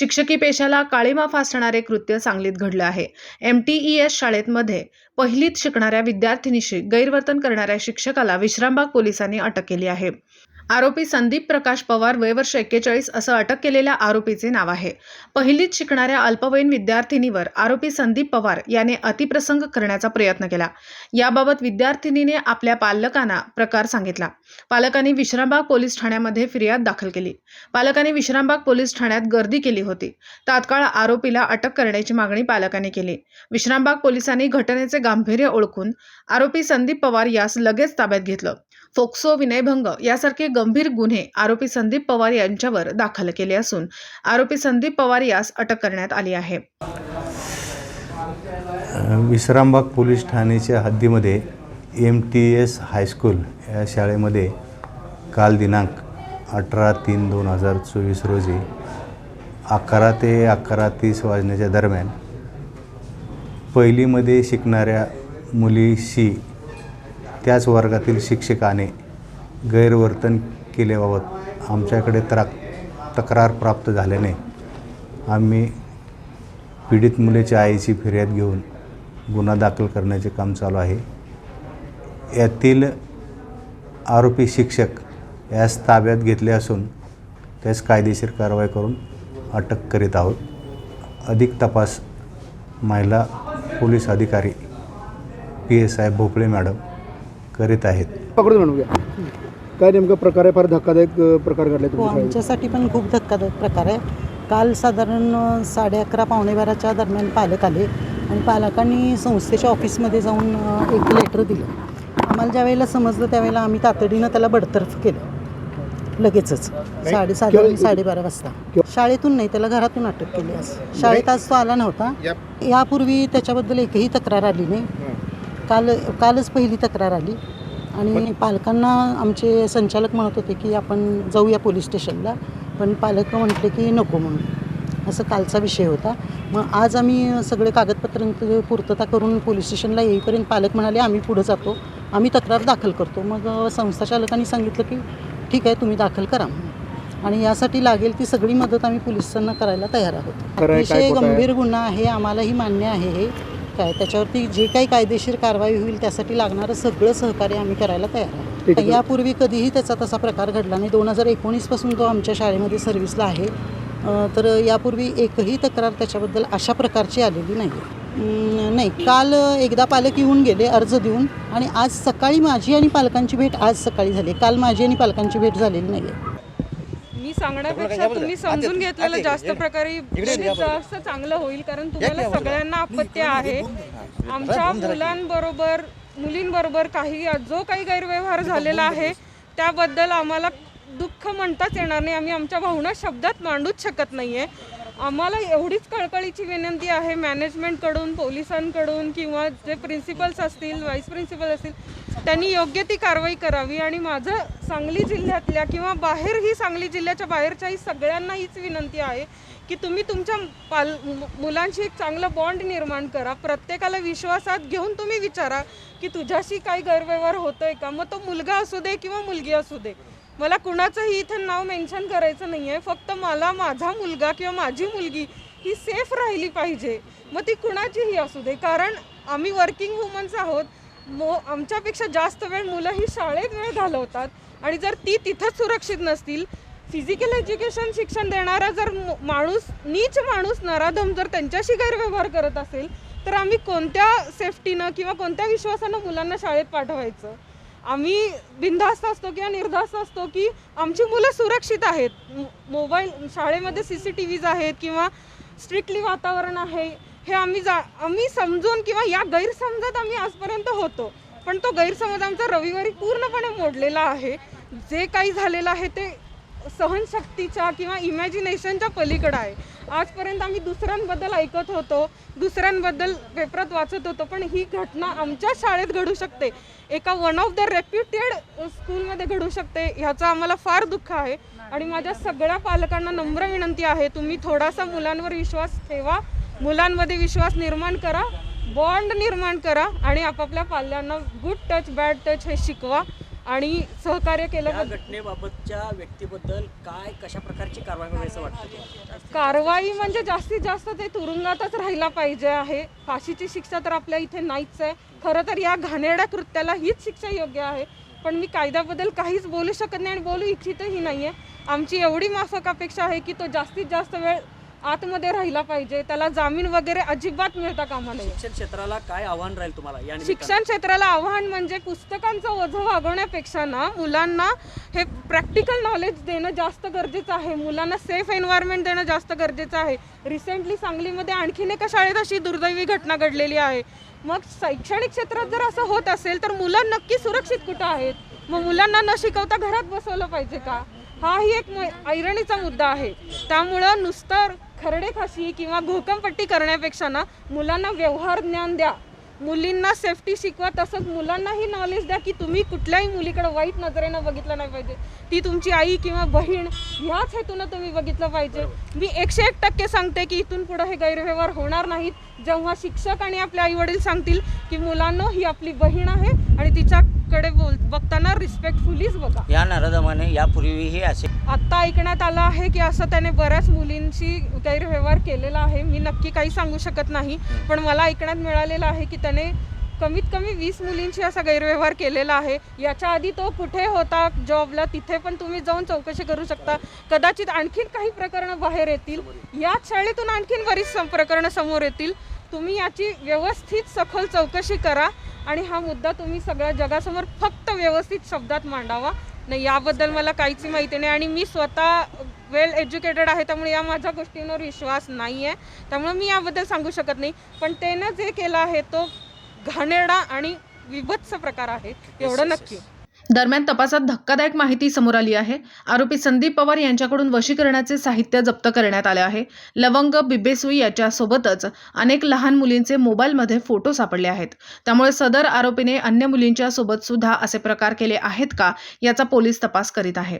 शिक्षकी पेशाला काळीमा फासणारे कृत्य सांगलीत घडलं आहे. एम टी ई एस शाळेतमध्ये पहिलीत शिकणाऱ्या विद्यार्थिनीशी गैरवर्तन करणाऱ्या शिक्षकाला विश्रामबाग पोलिसांनी अटक केली आहे. आरोपी संदीप प्रकाश पवार वय वर्ष एक्केचाळीस असं अटक केलेल्या आरोपीचे नाव आहे. पहिलीत शिकणाऱ्या अल्पवयीन विद्यार्थिनीवर आरोपी संदीप पवार याने अतिप्रसंग करण्याचा प्रयत्न केला. याबाबत विद्यार्थिनीने आपल्या पालकांना प्रकार सांगितला. पालकांनी विश्रामबाग पोलीस ठाण्यामध्ये फिर्याद दाखल केली. पालकांनी विश्रामबाग पोलीस ठाण्यात गर्दी केली होती. तात्काळ आरोपीला अटक करण्याची मागणी पालकांनी केली. विश्रामबाग पोलिसांनी घटनेचे गांभीर्य ओळखून आरोपी संदीप पवार यास लगेच ताब्यात घेतलं. फोक्सो विनयभंग यासारखे गंभीर गुन्हे आरोपी संदीप पवार यांच्यावर दाखल केले असून आरोपी संदीप पवार यास अटक करण्यात आली आहे. विश्रामबाग पोलीस ठाण्याच्या हद्दीमध्ये M T S high school या शाळेमध्ये काल दिनांक अठरा तीन दोन हजार चोवीस रोजी अकरा ते अकरा तीस वाजण्याच्या दरम्यान पहिलीमध्ये शिकणाऱ्या मुलीशी त्याच वर्गातील शिक्षकाने गैरवर्तन केल्याबाबत आमच्याकडे त्रा तक्रार प्राप्त झाल्याने आम्ही पीडित मुलीच्या आईची फिर्याद घेऊन गुन्हा दाखल करण्याचे काम चालू आहे. यातील आरोपी शिक्षक यास ताब्यात घेतले असून त्यास कायदेशीर कारवाई करून अटक करीत आहोत. अधिक तपास महिला पोलीस अधिकारी P S I Bhopale madam करीत आहेत. पकडून काय नेमकं प्रकार आहे? फार धक्कादायक अ, प्रकार घडले हो तुमच्या शाळेत. आमच्यासाठी पण खूप धक्कादायक प्रकार आहे. काल साधारण अ, साडे अकरा पावणे बाराच्या दरम्यान पालक आले आणि पालकांनी संस्थेच्या ऑफिसमध्ये जाऊन अ, एक लेटर दिलं. आम्हाला ज्या वेळेला समजलं त्यावेळेला आम्ही तातडीनं त्याला बडतर्फ केलं. लगेचच. साडे साधारण साडेबारा वाजता. शाळेतून नाही त्याला घरातून अटक केली. आज शाळेत आज तो आला नव्हता. यापूर्वी त्याच्याबद्दल एकही तक्रार आली नाही. काल कालच पहिली तक्रार आली. आणि पालकांना आमचे संचालक म्हणत होते की आपण जाऊया पोलीस स्टेशनला पण पालक म्हटले की नको म्हणून. असं कालचा विषय होता. मग आज आम्ही सगळे कागदपत्रांची पूर्तता करून पोलीस स्टेशनला येईपर्यंत पालक म्हणाले आम्ही पुढं जातो. आम्ही तक्रार दाखल करतो. मग अ, संस्था चालकांनी सांगितलं की ठीक आहे तुम्ही दाखल करा. आणि यासाठी लागेल ती सगळी मदत आम्ही पोलिसांना करायला तयार आहोत. अतिशय? गंभीर गुन्हा आहे आम्हालाही मान्य आहे हे. काय त्याच्यावरती जे काही कायदेशीर कारवाई होईल त्यासाठी लागणारं सगळं सहकार्य आम्ही करायला तयार आहे. आहे. यापूर्वी कधीही त्याचा तसा प्रकार घडला नाही. दोन हजार एकोणीसपासून तो आमच्या शाळेमध्ये सर्व्हिसला आहे. तर यापूर्वी एकही तक्रार त्याच्याबद्दल अशा प्रकारची आलेली नाही. नाही. काल एकदा पालक येऊन गेले अर्ज देऊन. आणि आज सकाळी माझी आणि पालकांची भेट आज सकाळी झाली. काल माझी आणि पालकांची भेट झालेली नाही आहे मी सांगण्यापेक्षा तुम्ही समजून घेतलेलं जास्त प्रकारे म्हणजे जास्त चांगलं होईल कारण तुम्हाला सगळ्यांना अपत्य आहे. आमच्या मुलांबरोबर मुलींबरोबर काही जो काही गैरव्यवहार झालेला आहे त्याबद्दल आम्हाला दुःख म्हणताच येणार नाही. आम्ही आमच्या भावना शब्दात मांडूच शकत नाहीये. आम्हाला एवढीच कळकळीची विनंती आहे मॅनेजमेंटकडून पोलिसांकडून किंवा जे प्रिन्सिपल्स असतील व्हाईस प्रिन्सिपल असतील त्यांनी योग्य ती कारवाई करावी. आणि माझं सांगली जिल्ह्यातल्या किंवा बाहेरही सांगली जिल्ह्याच्या बाहेरच्याही सगळ्यांना हीच विनंती आहे की तुम्ही तुमच्या पाल मुलांशी एक चांगलं बॉन्ड निर्माण करा. प्रत्येकाला विश्वासात घेऊन तुम्ही विचारा की तुझ्याशी काही गैरव्यवहार होतोय का? मग तो मुलगा असू दे किंवा मुलगी असू दे. मला कुणाचंही इथं नाव मेन्शन करायचं नाही आहे फक्त मला माझा मुलगा किंवा माझी मुलगी ही सेफ राहिली पाहिजे. मग ती कुणाचीही असू दे. कारण आम्ही वर्किंग वुमन्स आहोत. मो आमच्यापेक्षा जास्त वेळ मुलं ही शाळेत वेळ घालवतात. आणि जर ती तिथंच सुरक्षित नसतील फिजिकल एज्युकेशन शिक्षण देणारा जर माणूस नीच माणूस नराधम जर त्यांच्याशी गैरव्यवहार करत असेल तर आम्ही कोणत्या सेफ्टीनं किंवा कोणत्या विश्वासानं मुलांना शाळेत पाठवायचं? आम्ही बिनधास्त असतो किंवा निर्धास्त असतो की आमची मुलं सुरक्षित आहेत. मोबाईल शाळेमध्ये सी सी टी व्हीज आहेत किंवा स्ट्रिक्टली वातावरण आहे हे आम्ही जा आम्ही समजून किंवा या गैरसमजात आम्ही आजपर्यंत होतो. पण तो गैरसमज आमचा रविवारी पूर्णपणे मोडलेला आहे. जे काही झालेलं आहे ते सहनशक्तीच्या किंवा इमॅजिनेशनच्या पलीकडं आहे. आजपर्यंत आम्ही दुसऱ्यांबद्दल ऐकत होतो दुसऱ्यांबद्दल पेपरात वाचत होतो पण ही घटना आमच्या शाळेत घडू शकते. एका वन ऑफ द रेप्युटेड स्कूलमध्ये घडू शकते ह्याचं आम्हाला फार दुःख आहे. आणि माझ्या सगळ्या पालकांना नम्र विनंती आहे तुम्ही थोडासा मुलांवर विश्वास ठेवा मुलांमध्ये विश्वास निर्माण करा बॉन्ड निर्माण करा आणि आपापल्या पाल्यांना गुड टच बॅड टच हे शिकवा. आणि सहकार्य या केल्याबद्दल घटनेबाबतच्या व्यक्तीबद्दल काय कशा प्रकारची कारवाई असं वाटतं? कारवाई म्हणजे जास्तीत जास्त ते तुरुंगातच राहिला पाहिजे आहे. फाशीची शिक्षा तर आपल्या इथे नाहीच आहे. खरं तर या घाणेरड्या कृत्याला हीच शिक्षा योग्य आहे. पण मी कायद्याबद्दल काहीच बोलू शकत नाही आणि बोलू इच्छितही नाही आहे आमची एवढी माफक अपेक्षा आहे की तो जास्तीत जास्त वेळ आतमध्ये राहिला पाहिजे त्याला जामीन वगैरे अजिबात मिळता कामा नये शिक्षण क्षेत्राला काय आव्हान राहील तुम्हाला? या निमित्तानं? शिक्षण क्षेत्राला आव्हान म्हणजे पुस्तकांचं ओझं वागवण्यापेक्षा ना मुलांना हे प्रॅक्टिकल नॉलेज देणं जास्त गरजेचं आहे. मुलांना सेफ एन्व्हायरमेंट देणं जास्त गरजेचं आहे. रिसेंटली सांगलीमध्ये आणखीन एका शाळेत अशी दुर्दैवी घटना घडलेली आहे. मग शैक्षणिक क्षेत्रात जर असं होत असेल तर मुलं नक्की सुरक्षित कुठं आहेत? मग मुलांना न शिकवता घरात बसवलं पाहिजे का? हाही एक म- ऐरणीचा मुद्दा आहे. त्यामुळं नुसतं खरडे खाशी किंवा घोकमपट्टी करण्यापेक्षा ना मुलांना व्यवहार ज्ञान द्या. मुलींना सेफ्टी शिकवा तसंच मुलांनाही नॉलेज द्या की तुम्ही कुठल्याही मुलीकडे वाईट नजरेनं बघितलं नाही पाहिजे. ती तुमची आई किंवा बहीण ह्याच हेतूनं तुम्ही बघितलं पाहिजे. मी एकशे एक टक्के सांगते की इथून पुढे हे गैरव्यवहार होणार नाहीत. जेव्हा शिक्षक आणि आपले आई वडील सांगतील की मुलांनो ही आपली बहीण आहे आणि तिच्याकडे बोल बघताना रिस्पेक्टफुलीच बघा. या नराधमाने यापूर्वीही असे आत्ता ऐकण्यात आलं आहे की असं त्याने बऱ्याच मुलींशी गैरव्यवहार केलेला आहे. मी नक्की काही सांगू शकत नाही पण मला ऐकण्यात मिळालेलं आहे की त्याने कमीत कमी वीस मुलींशी असा गैरव्यवहार केलेला आहे. याच्या आधी तो कुठे होता जॉबला तिथे पण तुम्ही जाऊन चौकशी करू शकता. कदाचित आणखीन काही प्रकरणं बाहेर येतील. याच शाळेतून आणखीन बरीच प्रकरणं समोर येतील. तुम्ही याची व्यवस्थित सखोल चौकशी करा आणि हा मुद्दा तुम्ही सगळ्या जगासमोर फक्त व्यवस्थित शब्दात मांडावा. नाही याबद्दल मला काहीच माहिती नाही. आणि मी स्वतः वेल एज्युकेटेड आहे त्यामुळे या माझ्या गोष्टींवर विश्वास नाही आहे त्यामुळे मी याबद्दल सांगू शकत नाही. पण त्यानं जे केलं आहे तो घाणेरडा आणि विभत्स प्रकार आहे एवढं नक्की. दरम्यान तपासात धक्कादायक माहिती समोर आली आहे. आरोपी संदीप पवार यांच्याकडून वशीकरणाचे साहित्य जप्त करण्यात आले आहे. लवंग बिबेसुई याच्यासोबतच अनेक लहान मुलींचे मोबाईलमध्ये फोटो सापडले आहेत. त्यामुळे सदर आरोपीने अन्य मुलींच्या सोबत सुद्धा असे प्रकार केले आहेत का याचा पोलीस तपास करीत आहे.